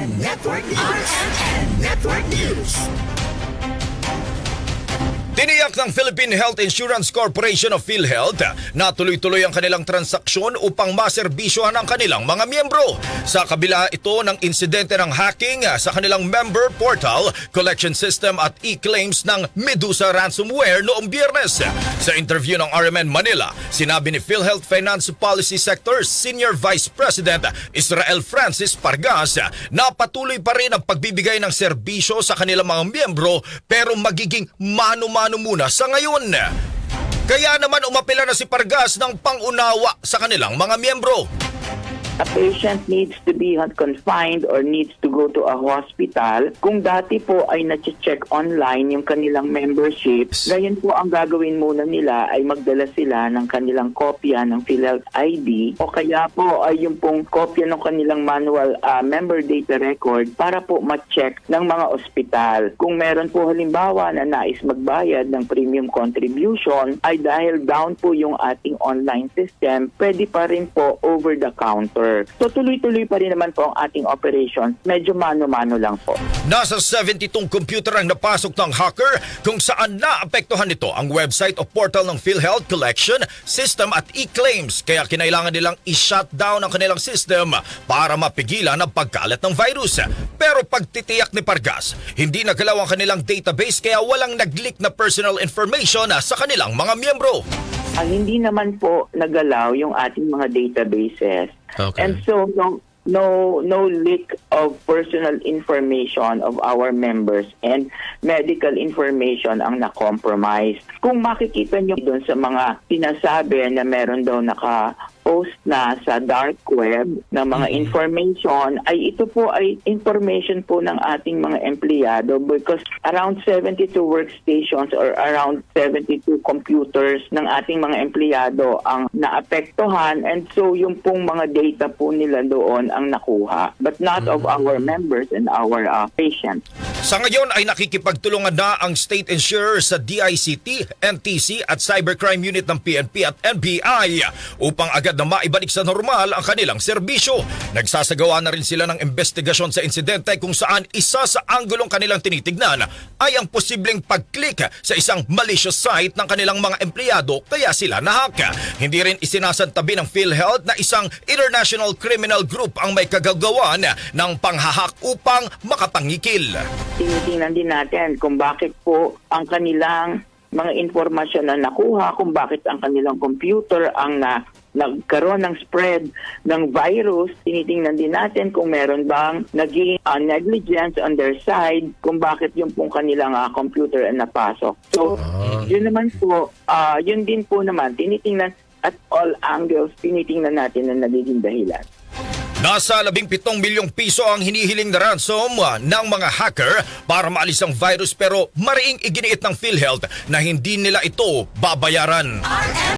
RMN Network. RMN Network News. Tiniyak ng Philippine Health Insurance Corporation of PhilHealth na tuloy-tuloy ang kanilang transaksyon upang maserbisyohan ang kanilang mga miyembro. Sa kabila ito ng insidente ng hacking sa kanilang member portal, collection system at e-claims ng Medusa ransomware noong biyernes. Sa interview ng RMN Manila, sinabi ni PhilHealth Finance Policy Sector Senior Vice President Israel Francis Pargas na patuloy pa rin ang pagbibigay ng serbisyo sa kanilang mga miyembro pero magiging mano-mano muna sa ngayon. Kaya naman umapela na si Pargas ng pangunawa sa kanilang mga miyembro. A patient needs to be confined or needs to go to a hospital, kung dati po ay na-check online yung kanilang membership, ngayon po ang gagawin muna nila ay magdala sila ng kanilang kopya ng PhilHealth ID o kaya po ay yung pong kopya ng kanilang manual ah, member data record para po ma-check ng mga ospital. Kung meron po halimbawa na nais magbayad ng premium contribution ay dahil down po yung ating online system, pwede pa rin po over the counter. So tuloy-tuloy pa rin naman po ang ating operations. Medyo mano-mano lang po. Nasa 72 computer ang napasok ng hacker kung saan naapektuhan nito ang website o portal ng PhilHealth Collection System at e-claims kaya kinailangan nilang i-shutdown ang kanilang system para mapigilan ang pagkalat ng virus. Pero pagtitiyak ni Pargas, hindi nagalaw ang kanilang database kaya walang nag-leak na personal information sa kanilang mga miyembro. Ang hindi naman po nagalaw yung ating mga databases. Okay. And so no no no leak of personal information of our members and medical information ang na-compromise. Kung makikita nyo doon sa mga sinasabi na meron daw naka post na sa dark web na mga information ay ito po ay information po ng ating mga empleyado because around 72 workstations or around 72 computers ng ating mga empleyado ang naapektuhan. And so yung pong mga data po nila doon ang nakuha but not of our members and our uh, patients. Sa ngayon ay nakikipagtulungan na ang state insurer sa DICT, NTC at Cybercrime Unit ng PNP at NBI upang agad na maibalik sa normal ang kanilang serbisyo. Nagsasagawa na rin sila ng investigasyon sa insidente kung saan isa sa anggulong kanilang tinitignan ay ang posibleng pag-click sa isang malicious site ng kanilang mga empleyado kaya sila nahack. Hindi rin isinasantabi ng PhilHealth na isang international criminal group ang may kagagawan ng panghahak upang makapangikil. Tinitingnan din natin kung bakit po ang kanilang mga informasyon na nakuha, kung bakit ang kanilang computer ang na nagkaroon ng spread ng virus, tinitingnan din natin kung meron bang naging uh, negligence on their side, kung bakit yung pong kanilang uh, computer ang napasok. So, yun naman po, uh, yun din po naman, tinitingnan at all angles, tinitingnan natin na nagiging dahilan. Nasa 17 milyong piso ang hinihiling na ransom ah, ng mga hacker para maalis ang virus pero mariing iginiit ng PhilHealth na hindi nila ito babayaran.